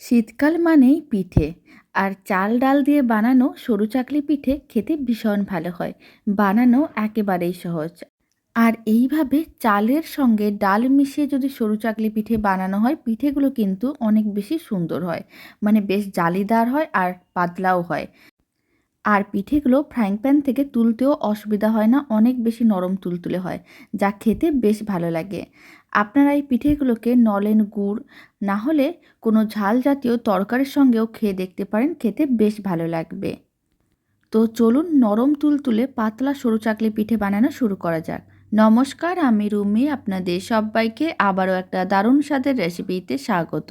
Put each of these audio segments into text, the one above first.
শীতকাল মানেই পিঠে, আর চাল ডাল দিয়ে বানানো সরু চাকলি পিঠে খেতে ভীষণ ভালো হয়। বানানো একেবারেই সহজ। আর এইভাবে চালের সঙ্গে ডাল মিশিয়ে যদি সরু চাকলি পিঠে বানানো হয়, পিঠেগুলো কিন্তু অনেক বেশি সুন্দর হয়। মানে বেশ জালিদার হয় আর পাতলাও হয়। আর পিঠেগুলো ফ্রাইং প্যান থেকে তুলতেও অসুবিধা হয় না, অনেক বেশি নরম তুলতুলে হয়, যা খেতে বেশ ভালো লাগে। আপনারা এই পিঠেগুলোকে নলেন, গুড়, না হলে কোনো ঝাল জাতীয় তরকারির সঙ্গেও খেয়ে দেখতে পারেন, খেতে বেশ ভালো লাগবে। তো চলুন নরম তুলতুলে পাতলা সরু চাকলি পিঠে বানানো শুরু করা যাক। নমস্কার, আমি রুমি, আপনাদের সবাইকে আবারও একটা দারুণ স্বাদের রেসিপিতে স্বাগত।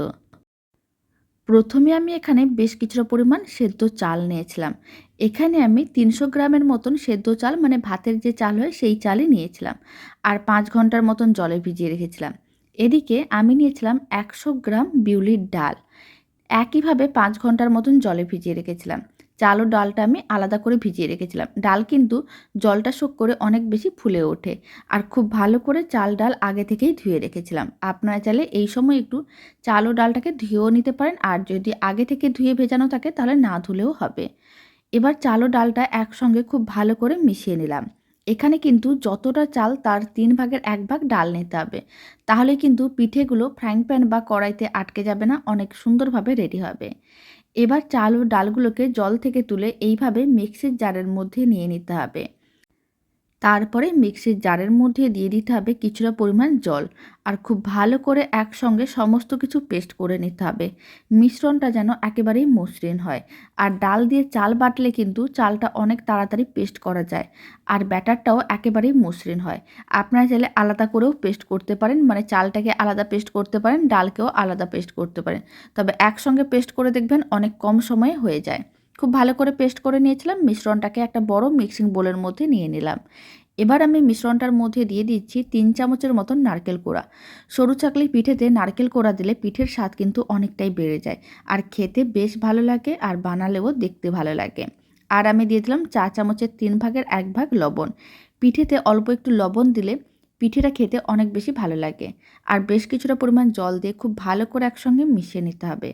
প্রথমে আমি এখানে বেশ কিছুটা পরিমাণ সেদ্ধ চাল নিয়েছিলাম। এখানে আমি তিনশো গ্রামের মতন সেদ্ধ চাল মানে ভাতের যে চাল হয় সেই চালই নিয়েছিলাম আর পাঁচ ঘণ্টার মতন জলে ভিজিয়ে রেখেছিলাম। এদিকে আমি নিয়েছিলাম একশো গ্রাম বিউলির ডাল। একইভাবে পাঁচ ঘণ্টার মতন জলে ভিজিয়ে রেখেছিলাম। চাল ও ডালটা আমি আলাদা করে ভিজিয়ে রেখেছিলাম। ডাল কিন্তু জলটা শোক করে অনেক বেশি ফুলে ওঠে আর খুব ভালো করে চাল ডাল আগে থেকেই ধুয়ে রেখেছিলাম। আপনারা চাইলে এই সময় একটু চাল ও ডালটাকে ধুয়েও নিতে পারেন আর যদি আগে থেকে ধুয়ে ভেজানো থাকে তাহলে না ধুলেও হবে। এবার চাল ও ডালটা একসঙ্গে খুব ভালো করে মিশিয়ে নিলাম। এখানে কিন্তু যতটা চাল তার তিন ভাগের এক ভাগ ডাল নিতে হবে। তাহলে কিন্তু পিঠেগুলো ফ্রাইং প্যান বা কড়াইতে আটকে যাবে না, অনেক সুন্দরভাবে রেডি হবে। এবার চাল ও ডালগুলোকে জল থেকে তুলে এইভাবে মিক্সির জারের মধ্যে নিয়ে নিতে হবে। তারপরে মিক্সির জারের মধ্যে দিয়ে দিতে হবে কিছুটা পরিমাণ জল আর খুব ভালো করে একসঙ্গে সমস্ত কিছু পেস্ট করে নিতে হবে। মিশ্রণটা যেন একেবারেই মসৃণ হয়। আর ডাল দিয়ে চাল বাটলে কিন্তু চালটা অনেক তাড়াতাড়ি পেস্ট করা যায় আর ব্যাটারটাও একেবারেই মসৃণ হয়। আপনারা চাইলে আলাদা করেও পেস্ট করতে পারেন মানে চালটাকে আলাদা পেস্ট করতে পারেন, ডালকেও আলাদা পেস্ট করতে পারেন। তবে একসঙ্গে পেস্ট করে দেখবেন অনেক কম সময়ে হয়ে যায়। খুব ভালো করে পেস্ট করে নিয়েছিলাম, মিশ্রণটাকে একটা বড় মিক্সিং বোলের মধ্যে নিয়ে নিলাম। এবার আমি মিশ্রণটার মধ্যে দিয়ে দিচ্ছি তিন চামচের মতন নারকেল কোড়া। সরু চাকলি পিঠেতে নারকেল কোড়া দিলে পিঠের স্বাদ কিন্তু অনেকটাই বেড়ে যায়, আর খেতে বেশ ভালো লাগে আর বানালেও দেখতে ভালো লাগে। আর আমি দিয়ে দিলাম চা চামচের তিন ভাগের এক ভাগ লবণ। পিঠেতে অল্প একটু লবণ দিলে পিঠেটা খেতে অনেক বেশি ভালো লাগে, আর বেশ কিছুটা পরিমাণ জল দিয়ে খুব ভালো করে একসঙ্গে মিশিয়ে নিতে হবে।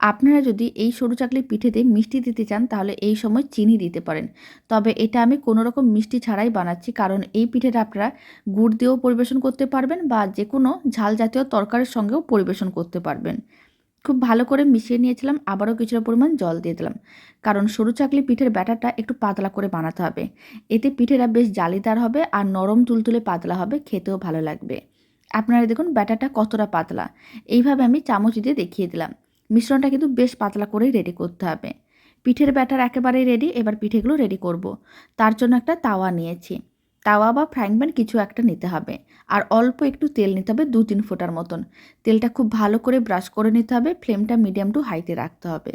আপনারা যদি এই সরু চাকলির পিঠেতে মিষ্টি দিতে চান, তাহলে এই সময় চিনি দিতে পারেন। তবে এটা আমি কোনো রকম মিষ্টি ছাড়াই বানাচ্ছি, কারণ এই পিঠেটা আপনারা গুড় দিয়েও পরিবেশন করতে পারবেন বা যে কোনো ঝাল জাতীয় তরকারির সঙ্গেও পরিবেশন করতে পারবেন। খুব ভালো করে মিশিয়ে নিয়েছিলাম, আবারও কিছুটা পরিমাণ জল দিয়ে দিলাম। কারণ সরু চাকলি পিঠের ব্যাটারটা একটু পাতলা করে বানাতে হবে। এতে পিঠেটা বেশ জালিদার হবে আর নরম তুলতুলে পাতলা হবে, খেতেও ভালো লাগবে। আপনারা দেখুন ব্যাটারটা কতটা পাতলা। এইভাবে আমি চামচ দিয়ে দেখিয়ে দিলাম। মিশ্রণটা কিন্তু বেশ পাতলা করেই রেডি করতে হবে। পিঠের ব্যাটার একেবারেই রেডি এবার পিঠেগুলো রেডি করব। তার জন্য একটা তাওয়া নিয়েছি। তাওয়া বা ফ্রাইং প্যান কিছু একটা নিতে হবে। আর অল্প একটু তেল নিতে হবে দু তিন ফোটার মতন। তেলটা খুব ভালো করে ব্রাশ করে নিতে হবে ফ্লেমটা মিডিয়াম টু হাইতে রাখতে হবে।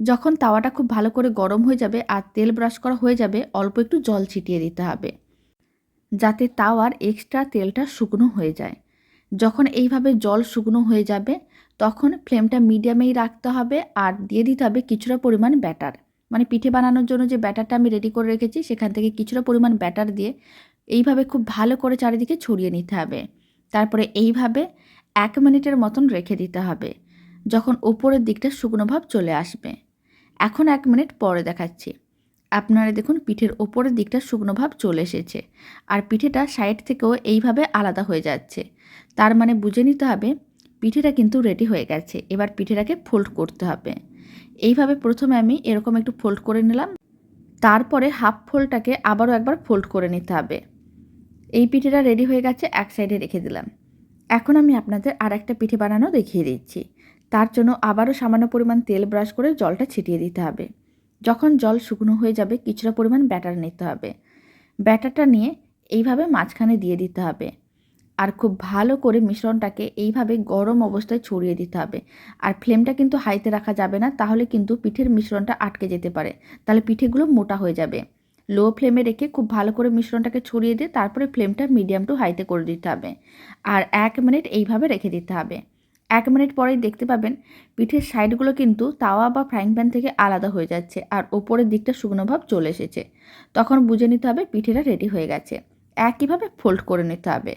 যখন তাওয়াটা খুব ভালো করে গরম হয়ে যাবে আর তেল ব্রাশ করা হয়ে যাবে, অল্প একটু জল ছিটিয়ে দিতে হবে। যাতে তাওয়ার এক্সট্রা তেলটা শুকনো হয়ে যায়। যখন এইভাবে জল শুকনো হয়ে যাবে, তখন ফ্লেমটা মিডিয়ামেই রাখতে হবে আর দিয়ে দিতে হবে কিছুটা পরিমাণ ব্যাটার। মানে পিঠে বানানোর জন্য যে ব্যাটারটা আমি রেডি করে রেখেছি, সেখান থেকে কিছুটা পরিমাণ ব্যাটার দিয়ে এইভাবে খুব ভালো করে চারিদিকে ছড়িয়ে নিতে হবে। তারপরে এইভাবে এক মিনিটের মতন রেখে দিতে হবে, যখন ওপরের দিকটা শুকনো ভাব চলে আসবে। এখন এক মিনিট পরে দেখাচ্ছি। আপনারা দেখুন পিঠের ওপরের দিকটা শুকনো ভাব চলে এসেছে আর পিঠেটা সাইড থেকেও এইভাবে আলাদা হয়ে যাচ্ছে। তার মানে বুঝে নিতে হবে পিঠেটা কিন্তু রেডি হয়ে গেছে, এবার পিঠেটাকে ফোল্ড করতে হবে। এইভাবে প্রথমে আমি এরকম একটু ফোল্ড করে নিলাম, তারপরে হাফ ফোল্ডটাকে আবারও একবার ফোল্ড করে নিতে হবে। এই পিঠেটা রেডি হয়ে গেছে, এক সাইডে রেখে দিলাম। এখন আমি আপনাদের আর একটা পিঠে বানানো দেখিয়ে দিচ্ছি, তার জন্য আবারও সামান্য পরিমাণ তেল ব্রাশ করে জলটা ছিটিয়ে দিতে হবে। যখন জল শুকনো হয়ে যাবে, কিছুটা পরিমাণ ব্যাটার নিতে হবে। ব্যাটারটা নিয়ে এইভাবে মাঝখানে দিয়ে দিতে হবে। আর খুব ভালো করে মিশ্রণটাকে এইভাবে গরম অবস্থায় ছড়িয়ে দিতে হবে। আর ফ্লেমটা কিন্তু হাইতে রাখা যাবে না, তাহলে কিন্তু পিঠের মিশ্রণটা আটকে যেতে পারে। তাহলে পিঠেগুলো মোটা হয়ে যাবে। লো ফ্লেমে রেখে খুব ভালো করে মিশ্রণটাকে ছড়িয়ে দিয়ে তারপরে ফ্লেমটা মিডিয়াম টু হাইতে করে দিতে হবে। আর এক মিনিট এইভাবে রেখে দিতে হবে। এক মিনিট পরেই দেখতে পাবেন পিঠের সাইডগুলো কিন্তু তাওয়া বা ফ্রাইং প্যান থেকে আলাদা হয়ে যাচ্ছে আর ওপরের দিকটা শুকনো ভাব চলে এসেছে। তখন বুঝে নিতে হবে পিঠেটা রেডি হয়ে গেছে। একইভাবে ফোল্ড করে নিতে হবে।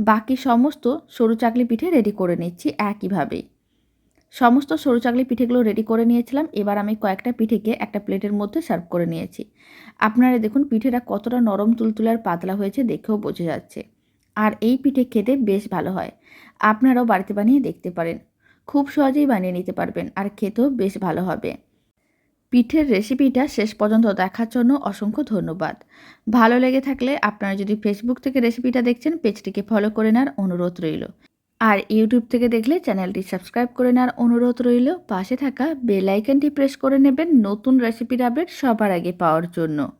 বাকি সমস্ত সরু চাকলি পিঠে রেডি করে নিচ্ছি একইভাবেই। সমস্ত সরু চাকলি পিঠেগুলো রেডি করে নিয়েছিলাম, এবার আমি কয়েকটা পিঠেকে একটা প্লেটের মধ্যে সার্ভ করে নিয়েছি। আপনারা দেখুন পিঠেটা কতটা নরম তুলতুলে আর পাতলা হয়েছে দেখেও বোঝা যাচ্ছে। আর এই পিঠে খেতে বেশ ভালো হয়। আপনারাও বাড়িতে বানিয়ে দেখতে পারেন। খুব সহজেই বানিয়ে নিতে পারবেন আর খেতেও বেশ ভালো হবে। পিঠের রেসিপিটা শেষ পর্যন্ত দেখার জন্য অসংখ্য ধন্যবাদ। ভালো লেগে থাকলে আপনারা যদি ফেসবুক থেকে রেসিপিটা দেখছেন, পেজটিকে ফলো করে নেওয়ার অনুরোধ রইল। আর ইউটিউব থেকে দেখলে চ্যানেলটি সাবস্ক্রাইব করে নেওয়ার অনুরোধ রইল। পাশে থাকা বেল প্রেস করে নেবেন নতুন রেসিপির আপডেট সবার আগে পাওয়ার জন্য।